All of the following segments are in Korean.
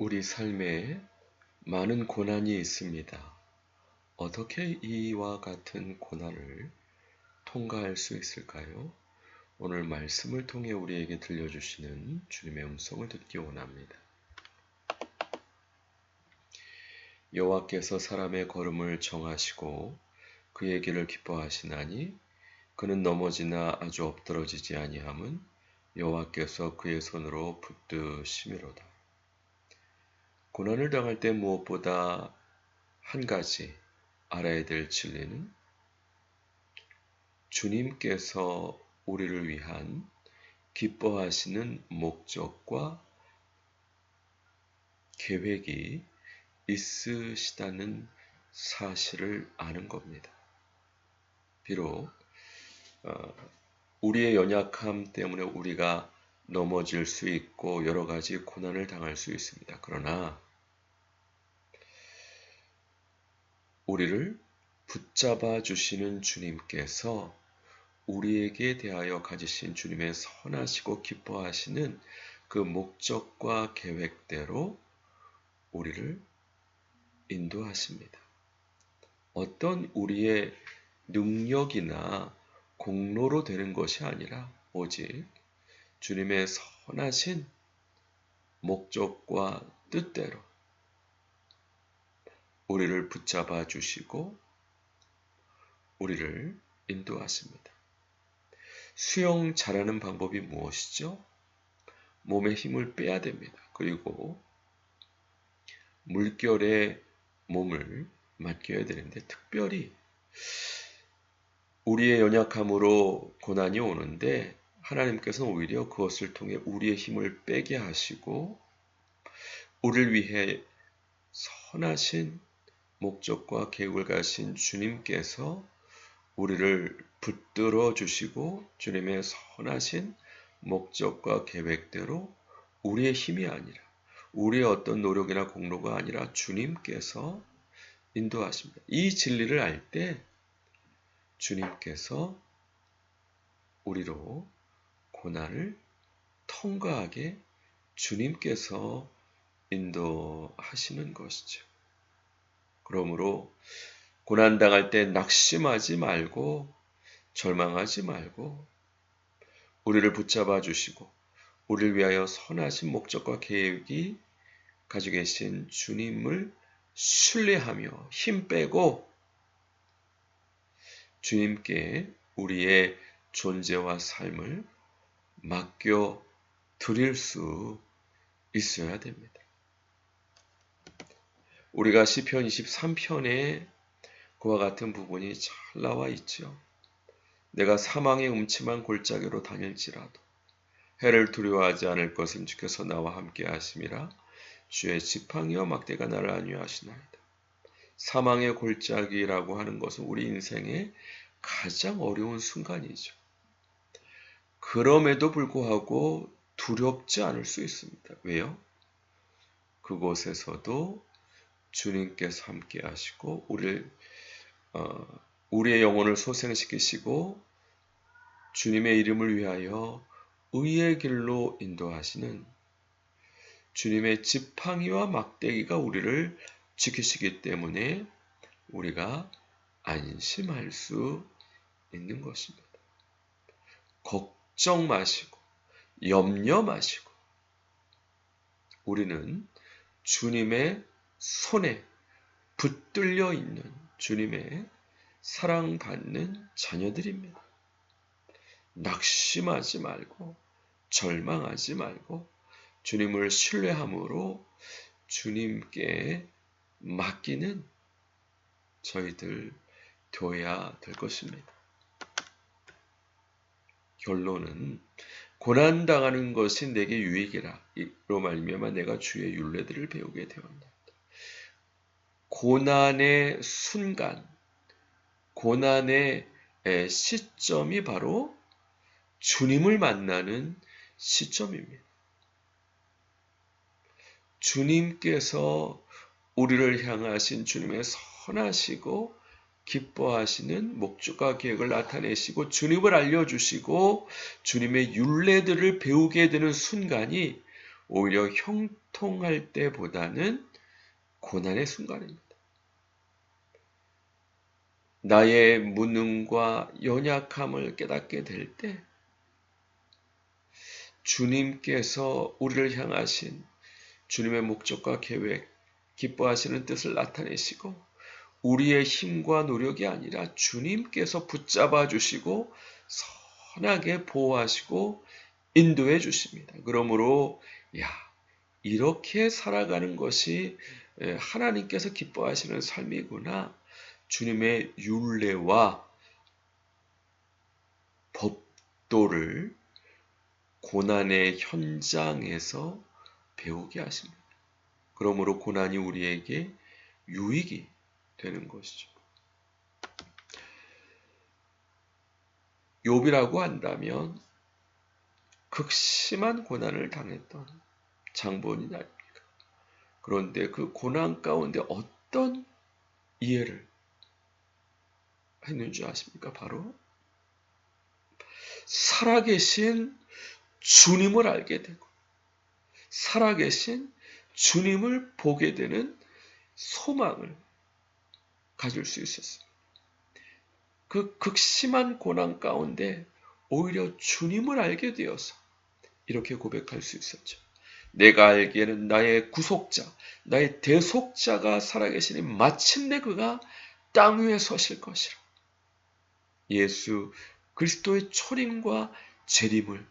우리 삶에 많은 고난이 있습니다. 어떻게 이와 같은 고난을 통과할 수 있을까요? 오늘 말씀을 통해 우리에게 들려주시는 주님의 음성을 듣기 원합니다. 여호와께서 사람의 걸음을 정하시고 그의 길을 기뻐하시나니 그는 넘어지나 아주 엎드러지지 아니함은 여호와께서 그의 손으로 붙드심이로다. 고난을 당할 때 무엇보다 한 가지 알아야 될 진리는 주님께서 우리를 위한 기뻐하시는 목적과 계획이 있으시다는 사실을 아는 겁니다. 비록 어, 우리의 연약함 때문에 우리가 넘어질 수 있고 여러 가지 고난을 당할 수 있습니다. 그러나 우리를 붙잡아 주시는 주님께서 우리에게 대하여 가지신 주님의 선하시고 기뻐하시는 그 목적과 계획대로 우리를 인도하십니다. 어떤 우리의 능력이나 공로로 되는 것이 아니라 오직 주님의 선하신 목적과 뜻대로 우리를 붙잡아 주시고 우리를 인도하십니다. 수영 잘하는 방법이 무엇이죠? 몸에 힘을 빼야 됩니다. 그리고 물결에 몸을 맡겨야 되는데 특별히 우리의 연약함으로 고난이 오는데 하나님께서는 오히려 그것을 통해 우리의 힘을 빼게 하시고 우리를 위해 선하신 목적과 계획을 가신 주님께서 우리를 붙들어 주시고 주님의 선하신 목적과 계획대로 우리의 힘이 아니라 우리의 어떤 노력이나 공로가 아니라 주님께서 인도하십니다. 이 진리를 알 때 주님께서 우리로 고난을 통과하게 주님께서 인도하시는 것이죠. 그러므로 고난당할 때 낙심하지 말고 절망하지 말고 우리를 붙잡아 주시고 우리를 위하여 선하신 목적과 계획이 가지고 계신 주님을 신뢰하며 힘 빼고 주님께 우리의 존재와 삶을 맡겨 드릴 수 있어야 됩니다. 우리가 시편 23편에 그와 같은 부분이 잘 나와 있죠. 내가 사망의 음침한 골짜기로 다닐지라도 해를 두려워하지 않을 것은 주께서 나와 함께 하심이라 주의 지팡이와 막대가 나를 안위하시나이다. 사망의 골짜기라고 하는 것은 우리 인생의 가장 어려운 순간이죠. 그럼에도 불구하고 두렵지 않을 수 있습니다. 왜요? 그곳에서도 주님께서 함께 하시고 우리를 어, 우리의 영혼을 소생시키시고 주님의 이름을 위하여 의의 길로 인도하시는 주님의 지팡이와 막대기가 우리를 지키시기 때문에 우리가 안심할 수 있는 것입니다. 걱정 마시고 염려 마시고 우리는 주님의 손에 붙들려 있는 주님의 사랑받는 자녀들입니다. 낙심하지 말고 절망하지 말고 주님을 신뢰함으로 주님께 맡기는 저희들 되어야 될 것입니다. 결론은 고난당하는 것이 내게 유익이라 이로 말미암아 내가 주의 윤례들을 배우게 되었다. 고난의 순간, 고난의 시점이 바로 주님을 만나는 시점입니다. 주님께서 우리를 향하신 주님의 선하시고 기뻐하시는 목적과 계획을 나타내시고 주님을 알려주시고 주님의 윤례들을 배우게 되는 순간이 오히려 형통할 때보다는 고난의 순간입니다. 나의 무능과 연약함을 깨닫게 될 때 주님께서 우리를 향하신 주님의 목적과 계획, 기뻐하시는 뜻을 나타내시고 우리의 힘과 노력이 아니라 주님께서 붙잡아 주시고 선하게 보호하시고 인도해 주십니다. 그러므로 야 이렇게 살아가는 것이 하나님께서 기뻐하시는 삶이구나. 주님의 율례와 법도를 고난의 현장에서 배우게 하십니다. 그러므로 고난이 우리에게 유익이 되는 것이죠. 욥이라고 한다면 극심한 고난을 당했던 장본인? 그런데 그 고난 가운데 어떤 이해를 했는 줄 아십니까? 바로 살아계신 주님을 알게 되고 살아계신 주님을 보게 되는 소망을 가질 수 있었습니다. 그 극심한 고난 가운데 오히려 주님을 알게 되어서 이렇게 고백할 수 있었죠. 내가 알기에는 나의 구속자, 나의 대속자가 살아계시니 마침내 그가 땅 위에 서실 것이라. 예수 그리스도의 초림과 재림을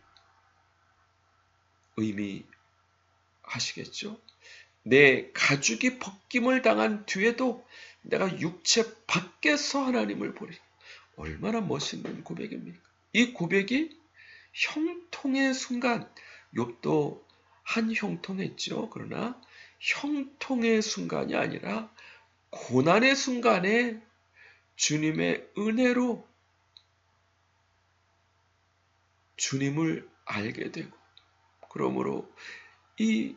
의미하시겠죠? 내 가죽이 벗김을 당한 뒤에도 내가 육체 밖에서 하나님을 보리. 얼마나 멋있는 고백입니까? 이 고백이 형통의 순간, 욥도 한 형통했죠. 그러나 형통의 순간이 아니라 고난의 순간에 주님의 은혜로 주님을 알게 되고 그러므로 이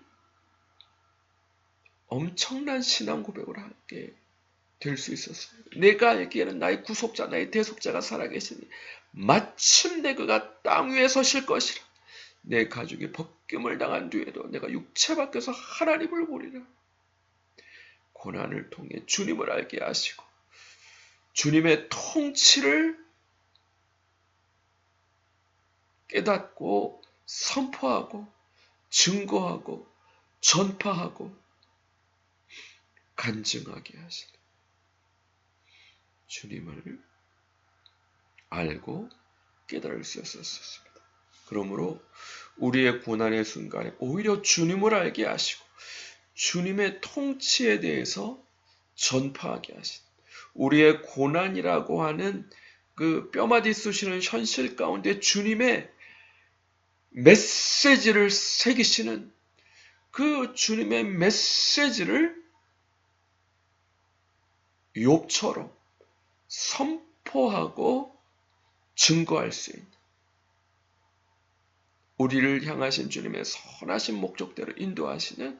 엄청난 신앙 고백을 하게 될 수 있었어요. 내가 알기에는 나의 구속자, 나의 대속자가 살아계시니 마침내 그가 땅 위에 서실 것이라. 내 가족이 벗김을 당한 뒤에도 내가 육체 밖에서 하나님을 보리라. 고난을 통해 주님을 알게 하시고 주님의 통치를 깨닫고 선포하고 증거하고 전파하고 간증하게 하시는 주님을 알고 깨달을 수 있었습니다. 그러므로 우리의 고난의 순간에 오히려 주님을 알게 하시고 주님의 통치에 대해서 전파하게 하신 우리의 고난이라고 하는 그 뼈마디 쑤시는 현실 가운데 주님의 메시지를 새기시는 그 주님의 메시지를 욥처럼 선포하고 증거할 수 있는 우리를 향하신 주님의 선하신 목적대로 인도하시는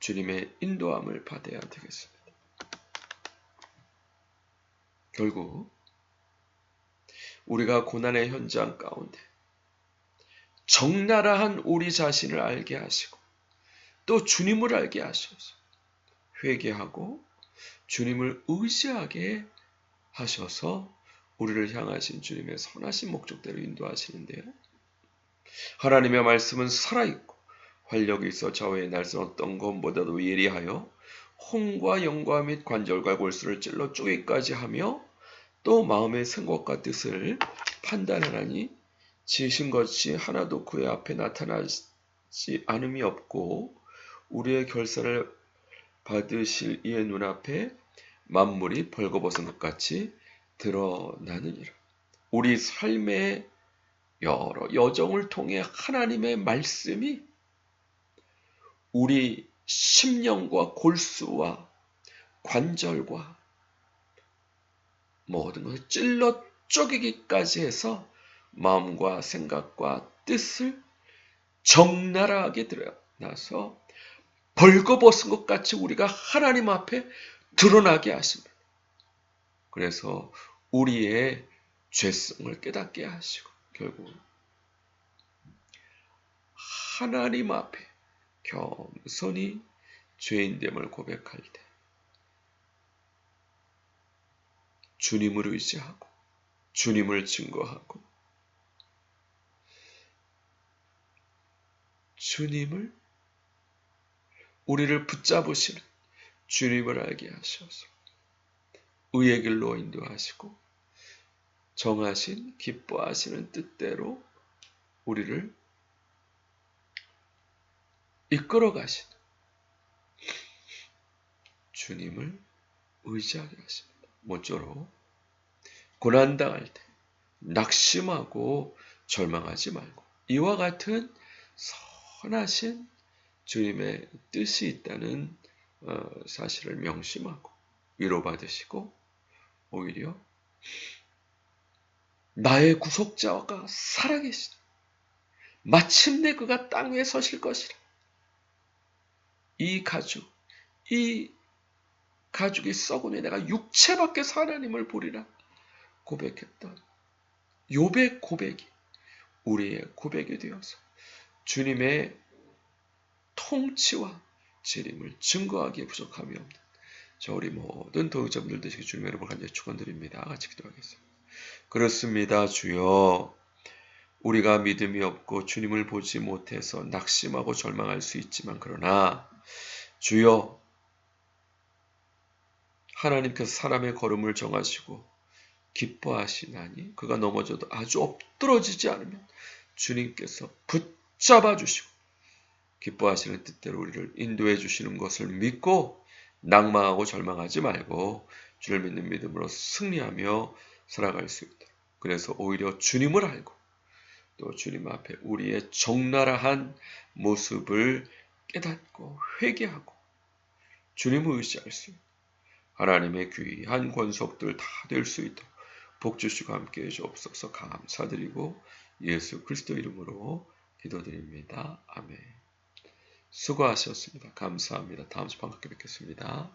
주님의 인도함을 받아야 되겠습니다. 결국 우리가 고난의 현장 가운데 적나라한 우리 자신을 알게 하시고 또 주님을 알게 하셔서 회개하고 주님을 의지하게 하셔서 우리를 향하신 주님의 선하신 목적대로 인도하시는데요. 하나님의 말씀은 살아있고 활력이 있어 좌우의 날선 어떤 것보다도 예리하여 홍과 영과 및 관절과 골수를 찔러 쪼개까지 하며 또 마음의 생각과 뜻을 판단하나니 지으신 것이 하나도 그의 앞에 나타나지 않음이 없고 우리의 결사를 받으실 이의 눈앞에 만물이 벌거벗은 것 같이 드러나느니라. 우리 삶의 여러 여정을 통해 하나님의 말씀이 우리 심령과 골수와 관절과 모든 것을 찔러 쪼개기까지 해서 마음과 생각과 뜻을 적나라하게 드러나서 벌거벗은 것 같이 우리가 하나님 앞에 드러나게 하십니다. 그래서 우리의 죄성을 깨닫게 하시고 결국 하나님 앞에 겸손히 죄인됨을 고백할 때 주님을 의지하고 주님을 증거하고 주님을 우리를 붙잡으시는 주님을 알게 하셔서 의의 길로 인도하시고 정하신 기뻐하시는 뜻대로 우리를 이끌어 가시는 주님을 의지하게 하십니다. 모쪼록 고난당할 때 낙심하고 절망하지 말고 이와 같은 선하신 주님의 뜻이 있다는 어, 사실을 명심하고 위로받으시고 오히려 나의 구속자가 살아계시다. 마침내 그가 땅 위에 서실 것이라. 이 가죽, 이 가죽이 썩으니 내가 육체밖에 하나님을 보리라 고백했던 요백 고백이 우리의 고백이 되어서 주님의 통치와 재림을 증거하기에 부족함이 없는 저 우리 모든 도의자분들 되시기 주님 여러분 간절히 축원드립니다. 같이 기도하겠습니다. 그렇습니다. 주여 우리가 믿음이 없고 주님을 보지 못해서 낙심하고 절망할 수 있지만 그러나 주여 하나님께서 사람의 걸음을 정하시고 기뻐하시나니 그가 넘어져도 아주 엎드러지지 않으면 주님께서 붙잡아 주시고 기뻐하시는 뜻대로 우리를 인도해 주시는 것을 믿고 낭망하고 절망하지 말고 주를 믿는 믿음으로 승리하며 살아갈 수 있도록 그래서 오히려 주님을 알고 또 주님 앞에 우리의 적나라한 모습을 깨닫고 회개하고 주님을 의지할 수 있는 하나님의 귀한 권속들 다 될 수 있도록 복 주시고 함께 해 주옵소서 감사드리고 예수 그리스도 이름으로 기도드립니다. 아멘. 수고하셨습니다. 감사합니다. 다음 주 반갑게 뵙겠습니다.